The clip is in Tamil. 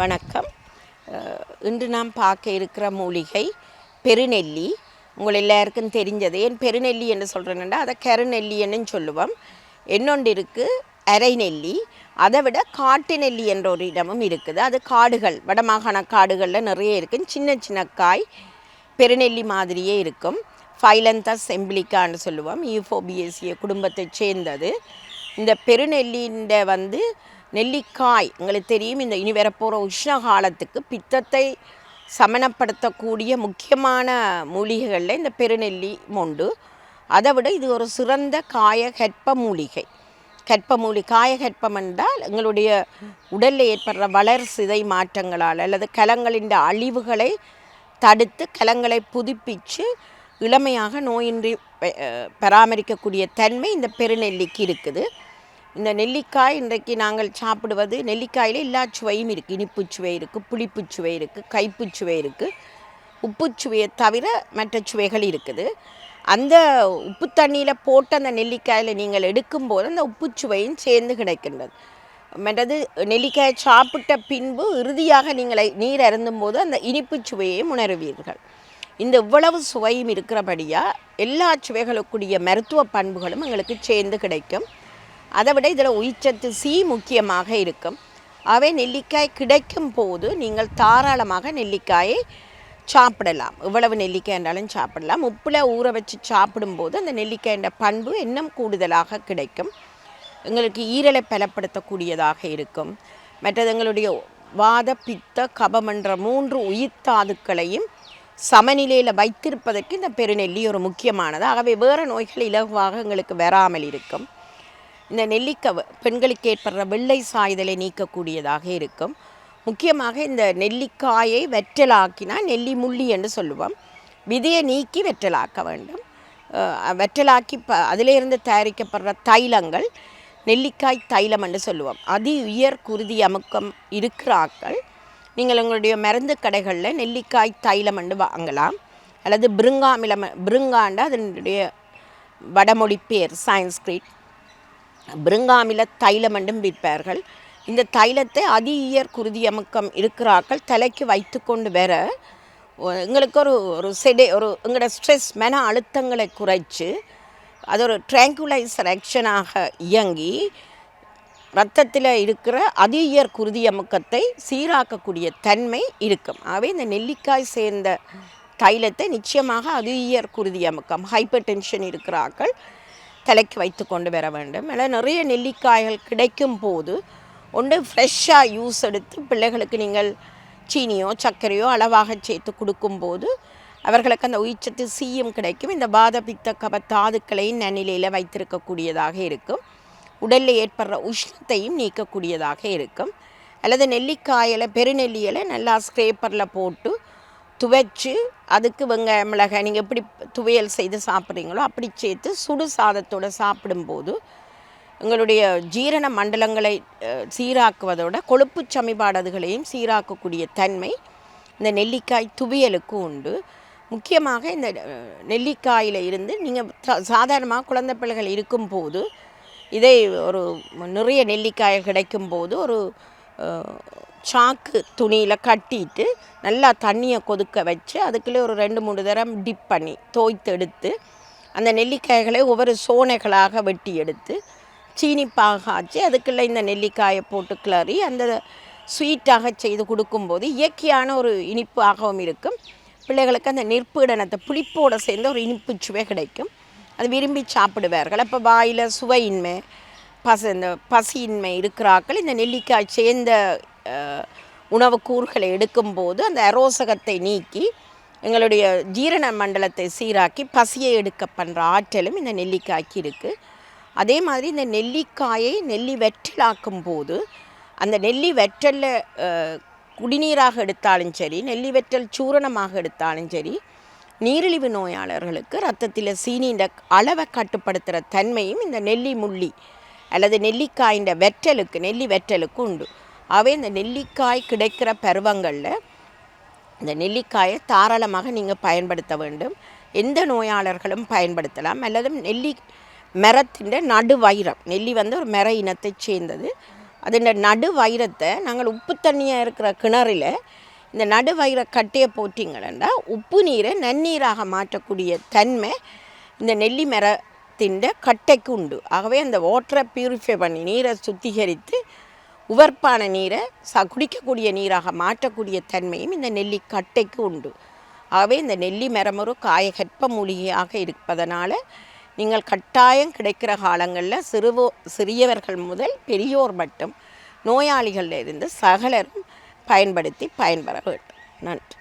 வணக்கம். இன்று நாம் பார்க்க இருக்கிற மூலிகை பெருநெல்லி. உங்கள் எல்லாருக்கும் தெரிஞ்சது. ஏன் பெருநெல்லி என்று சொல்கிறேன்னா அதை கருநெல்லின்னு சொல்லுவோம். இன்னொன்று இருக்குது அரைநெல்லி. அதை விட காட்டு நெல்லி என்ற ஒரு இடமும் இருக்குது. அது காடுகள் வடமாகாண காடுகளில் நிறைய இருக்குது சின்ன சின்ன காய் பெருநெல்லி மாதிரியே இருக்கும். ஃபைலந்தஸ் செம்பிளிக்கான்னு சொல்லுவோம். யூஃபோபியேசிய குடும்பத்தை சேர்ந்தது. இந்த பெருநெல்லின்ற வந்து நெல்லிக்காய். உங்களுக்கு தெரியும் இந்த இனி வரப்போகிற உஷ்ண காலத்துக்கு பித்தத்தை சமனப்படுத்தக்கூடிய முக்கியமான மூலிகைகளில் இந்த பெருநெல்லி உண்டு அதை விட இது ஒரு சிறந்த காய கற்ப மூலிகை. கற்ப மூலி காயகற்பம் என்றால் எங்களுடைய உடலில் ஏற்படுற வளர் சிதை மாற்றங்களால் அல்லது கலங்களின் அழிவுகளை தடுத்து கலங்களை புதுப்பித்து இளமையாக நோயின்றி பராமரிக்கக்கூடிய தன்மை இந்த பெருநெல்லிக்கு இருக்குது. இந்த நெல்லிக்காய் இன்றைக்கு நாங்கள் சாப்பிடுவது நெல்லிக்காயில் எல்லா சுவையும் இருக்குது இனிப்பு சுவை இருக்குது புளிப்பு சுவை இருக்குது கைப்புச் சுவை இருக்குது உப்பு சுவையை தவிர மற்ற சுவைகள் இருக்குது. அந்த உப்பு தண்ணியில் போட்டு அந்த நெல்லிக்காயில் நீங்கள் எடுக்கும்போது அந்த உப்புச் சுவையும் சேர்ந்து கிடைக்கின்றது. மற்றது நெல்லிக்காயை சாப்பிட்ட பின்பு இறுதியாக நீங்கள் நீர் அருந்தும்போது அந்த இனிப்புச் சுவையையும் உணருவீர்கள். இந்த இவ்வளவு சுவையும் இருக்கிறபடியாக எல்லா சுவைகளுக்குரிய மருத்துவ பண்புகளும் எங்களுக்கு சேர்ந்து கிடைக்கும். அதை விட இதில் உயிர்ச்சத்து சி முக்கியமாக இருக்கும். அவை நெல்லிக்காய் கிடைக்கும் போது நீங்கள் தாராளமாக நெல்லிக்காயை சாப்பிடலாம். இவ்வளவு நெல்லிக்காய் என்றாலும் சாப்பிடலாம். உப்பில் ஊற வச்சு சாப்பிடும்போது அந்த நெல்லிக்காயின் பண்பு இன்னும் கூடுதலாக கிடைக்கும். எங்களுக்கு ஈரலை பலப்படுத்தக்கூடியதாக இருக்கும். மற்றது எங்களுடைய வாத பித்த கபம் என்ற மூன்று உயிர்த்தாதுக்களையும் சமநிலையில் வைத்திருப்பதற்கு இந்த பெருநெல்லி ஒரு முக்கியமானது. ஆகவே வேறு நோய்கள் இலகுவாக எங்களுக்கு வராமல் இருக்கும். இந்த நெல்லிக்காய் பெண்களுக்கு ஏற்படுற வெள்ளை சாய்தலை நீக்கக்கூடியதாக இருக்கும். முக்கியமாக இந்த நெல்லிக்காயை வெற்றலாக்கினா நெல்லி முள்ளி என்று சொல்லுவோம். விதையை நீக்கி வெற்றலாக்க வேண்டும். வெற்றலாக்கி ப அதிலிருந்து தயாரிக்கப்படுற தைலங்கள் நெல்லிக்காய் தைலம் என்று சொல்லுவோம். அதி உயர் குருதி அமுக்கம் இருக்கிறாக்கள் நீங்கள் உங்களுடைய மருந்து கடைகளில் நெல்லிக்காய் தைலம் என்று வாங்கலாம். அல்லது பிருங்காமிலம் பிருங்காண்ட அதனுடைய வடமொழி பேர் சயின்ஸ்கிரீட் பிருங்காமில தைலம் என்றும் விற்பார்கள். இந்த தைலத்தை அதி உயர் குருதி அமுக்கம் இருக்கிறார்கள். தலைக்கு வைத்து கொண்டு வர எங்களுக்கு ஒரு ஒரு செடே ஒரு எங்களோட ஸ்ட்ரெஸ் மன அழுத்தங்களை குறைச்சி அது ஒரு ட்ராங்குலைசர் ஆக்ஷனாக இயங்கி ரத்தத்தில் இருக்கிற அதியர் குருதி அமுக்கத்தை சீராக்கக்கூடிய தன்மை இருக்கும். ஆகவே இந்த நெல்லிக்காய் சேர்ந்த தைலத்தை நிச்சயமாக அதி உயர் குருதி அமுக்கம் ஹைப்பர் டென்ஷன் இருக்கிறார்கள். தலைக்கு வைத்து கொண்டு வர வேண்டும். அதில் நிறைய நெல்லிக்காய்கள் கிடைக்கும் போது ஒன்று ஃப்ரெஷ்ஷாக யூஸ் எடுத்து பிள்ளைகளுக்கு நீங்கள் சீனியோ சர்க்கரையோ அளவாக சேர்த்து கொடுக்கும்போது அவர்களுக்கு அந்த உயிர்ச்சத்து சீயும் கிடைக்கும். இந்த பாத பித்த கப தாதுக்களையும் நன்னிலையில் வைத்திருக்கக்கூடியதாக இருக்கும். உடலில் ஏற்படுற உஷ்ணத்தையும் நீக்கக்கூடியதாக இருக்கும். அல்லது நெல்லிக்காயில் பெருநெல்லியில் நல்லா ஸ்க்ரேப்பரில் போட்டு துவைச்சு அதுக்கு வெங்காயம் மிளகாய் நீங்கள் எப்படி துவையல் செய்து சாப்பிட்றீங்களோ அப்படி சேர்த்து சுடு சாதத்தோடு சாப்பிடும்போது எங்களுடைய ஜீரண மண்டலங்களை சீராக்குவதோட கொழுப்பு சமிபாடதுகளையும் சீராக்கக்கூடிய தன்மை இந்த நெல்லிக்காய் துவியலுக்கு உண்டு. முக்கியமாக இந்த நெல்லிக்காயில் இருந்து நீங்கள் சாதாரணமாக குழந்தை பிள்ளைகள் இருக்கும்போது இதை ஒரு நிறைய நெல்லிக்காய் கிடைக்கும்போது ஒரு சாக்கு துணியில் கட்டிட்டு நல்லா தண்ணியை கொதிக்க வச்சு அதுக்குள்ளே ஒரு ரெண்டு மூணு தரம் டிப் பண்ணி தோய்த்து எடுத்து அந்த நெல்லிக்காய்களை ஒவ்வொரு சோனைகளாக வெட்டி எடுத்து சீனி பாகாச்சு அதுக்குள்ளே இந்த நெல்லிக்காயை போட்டு கிளறி அந்த ஸ்வீட்டாக செய்து கொடுக்கும்போது இயற்கையான ஒரு இனிப்பாகவும் இருக்கும். பிள்ளைகளுக்கு அந்த நிற்பீடனத்தை புளிப்போடு சேர்ந்த ஒரு இனிப்பு சுவை கிடைக்கும். அது விரும்பி சாப்பிடுவார்கள். அப்போ வாயில் சுவையின்மை பச இந்த பசியின்மை இருக்கிறாக்கள் இந்த நெல்லிக்காய் சேர்ந்த உணவு கூறுகளை எடுக்கும்போது அந்த அரோசகத்தை நீக்கி எங்களுடைய ஜீரண மண்டலத்தை சீராக்கி பசியை எடுக்க பண்ணுற ஆற்றலும் இந்த நெல்லிக்காய்க்கு இருக்குது அதே மாதிரி இந்த நெல்லிக்காயை நெல்லி வெற்றிலாக்கும் போது அந்த நெல்லி வெற்றலில் குடிநீராக எடுத்தாலும் சரி நெல்லி வெற்றல் சூரணமாக எடுத்தாலும் சரி நீரிழிவு நோயாளர்களுக்கு ரத்தத்தில் சீனியின் அளவை கட்டுப்படுத்துகிற தன்மையும் இந்த நெல்லி முள்ளி அல்லது நெல்லிக்காயின் வெற்றலுக்கு நெல்லி வெற்றலுக்கு உண்டு. ஆகவே இந்த நெல்லிக்காய் கிடைக்கிற பருவங்களில் இந்த நெல்லிக்காயை தாராளமாக நீங்கள் பயன்படுத்த வேண்டும். எந்த நோயாளர்களும் பயன்படுத்தலாம். அல்லது நெல்லி மரத்தின் நடுவயிரம் நெல்லி வந்து ஒரு மர இனத்தைச் சேர்ந்தது. அதோட நடு வைரத்தை நாங்கள் உப்பு தண்ணியாக இருக்கிற கிணறில் இந்த நடு வைர கட்டையை போட்டிங்கன்னா உப்பு நீரை நன்னீராக மாற்றக்கூடிய தன்மை இந்த நெல்லி மரத்தின் கட்டைக்கு உண்டு. ஆகவே அந்த வாட்டரை பியூரிஃபை பண்ணி நீரை சுத்திகரித்து உவர்ப்பான நீரை ச குடிக்கக்கூடிய நீராக மாற்றக்கூடிய தன்மையும் இந்த நெல்லிக்கட்டைக்கு உண்டு. ஆகவே இந்த நெல்லி மரம் ஒரு காயகற்ப மூலிகையாக இருப்பதனால் நீங்கள் கட்டாயம் கிடைக்கிற காலங்களில் சிறுவோ சிறியவர்கள் முதல் பெரியோர் மட்டும் நோயாளிகளில் இருந்து சகலரும் பயன்படுத்தி பயன்பெற வேண்டும். நன்றி.